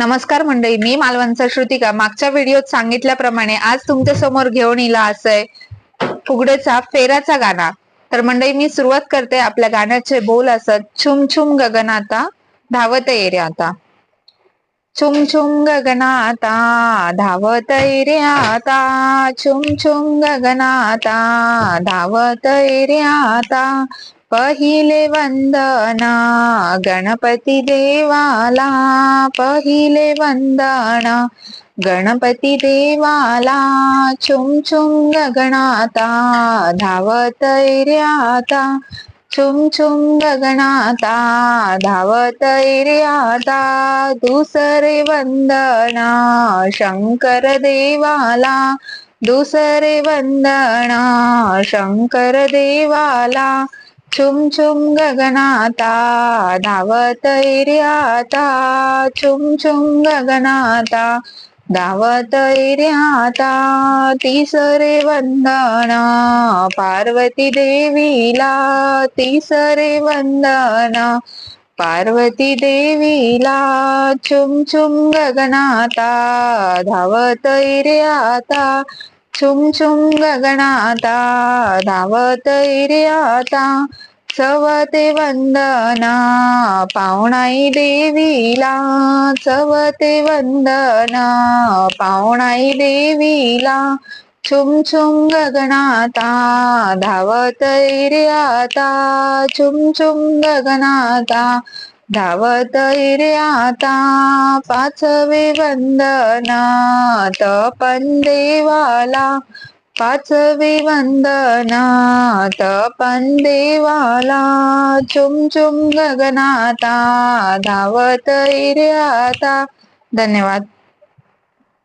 नमस्कार मंडळी मी मालवणचा श्रुतिका. मागच्या व्हिडिओत सांगितल्याप्रमाणे आज तुमच्यासमोर घेऊन इला असंय फुगडेचा फेराचा गाणा. तर मंडळी मी सुरुवात करते आपल्या गाण्याचे बोल असत छुम छुम गगनाता धावत येरे आता छुम छुम गगनाता धावत रे आता छुम छुम गगनाता धावत रे आता पहिले वंदना गणपती देवाला. पहिले वंदना गणपती देवाला. चुम चुम गगनाता धावत आता चुम छुम गगनाता धावत रे आता दुसरे वंदना शंकर देवाला. दुसरे वंदना शंकर देवाला. छुम छुम गगनाता धावत रे आता छुम छुम गगनाता धावत रे तिसरे वंदना पार्वती देवीला तिसरे वंदना पार्वती देवीला छुम छुम गगनाता धावत छुम छुम गगनाता धावत इर्याता चवते वंदना पाहुणाई देवीला चवते वंदना पाहुणाई देवीला छुम छुम गगनाता धावत इर्याता छुम छुम गगनाता धावत रे आता पाचवे वंदना तपन देवाला पाचवे वंदना तपन देवाला चुम चुम गगनाता. धावत रे आता. धन्यवाद.